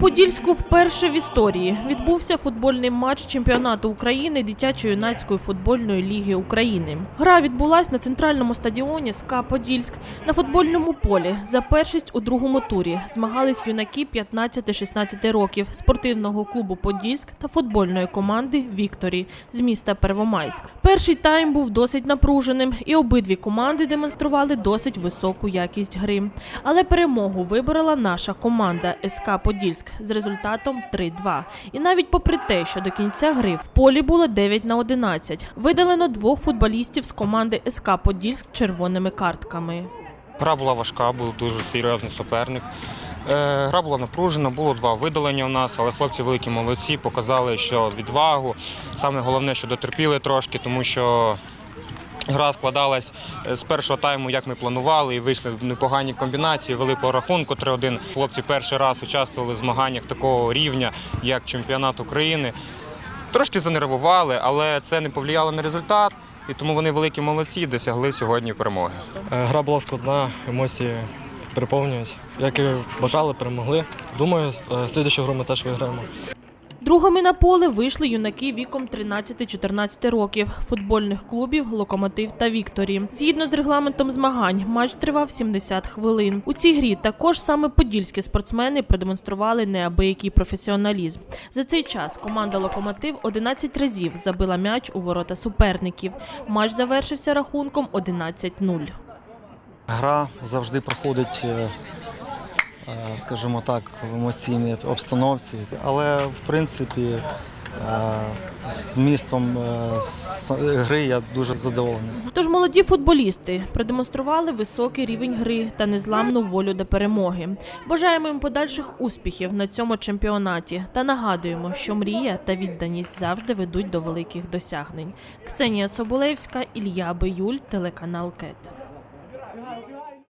Подільську вперше в історії відбувся футбольний матч чемпіонату України дитячо-юнацької футбольної ліги України. Гра відбулась на центральному стадіоні СКА Подільськ на футбольному полі. За першість у другому турі змагались юнаки 15-16 років спортивного клубу Подільськ та футбольної команди Вікторі з міста Первомайськ. Перший тайм був досить напруженим, і обидві команди демонстрували досить високу якість гри. Але перемогу виборола наша команда СК Подільськ з результатом 3-2. І навіть попри те, що до кінця гри в полі було 9 на 11, видалено двох футболістів з команди СК Подільськ червоними картками. Гра була важка, був дуже серйозний суперник. Е, Гра була напружена, було два видалення у нас, але хлопці великі молодці, показали, що відвагу. Саме головне, що дотерпіли трошки, тому що гра складалась е, з першого тайму, як ми планували, і вийшли в непогані комбінації, вели по рахунку 3-1. Хлопці перший раз участвували в змаганнях такого рівня, як чемпіонат України. Трошки занервували, але це не повлияло на результат. І тому вони великі молодці, досягли сьогодні перемоги. Е, Гра була складна, емоції переповнюють. Як і бажали, перемогли. Думаю, е, слідчу гру ми теж виграємо. Другими на поле вийшли юнаки віком 13-14 років футбольних клубів Локомотив та Вікторі. Згідно з регламентом змагань, матч тривав 70 хвилин. У цій грі також саме подільські спортсмени продемонстрували неабиякий професіоналізм. За цей час команда Локомотив 11 разів забила м'яч у ворота суперників. Матч завершився рахунком 11-0. Гра завжди проходить, е, скажімо так, в емоційній обстановці, але в принципі е, змістом е, гри я дуже задоволений. Тож молоді футболісти продемонстрували високий рівень гри та незламну волю до перемоги. Бажаємо їм подальших успіхів на цьому чемпіонаті та нагадуємо, що мрія та відданість завжди ведуть до великих досягнень. Ксенія Соболевська, Ілля Биюль, телеканал КЕТ.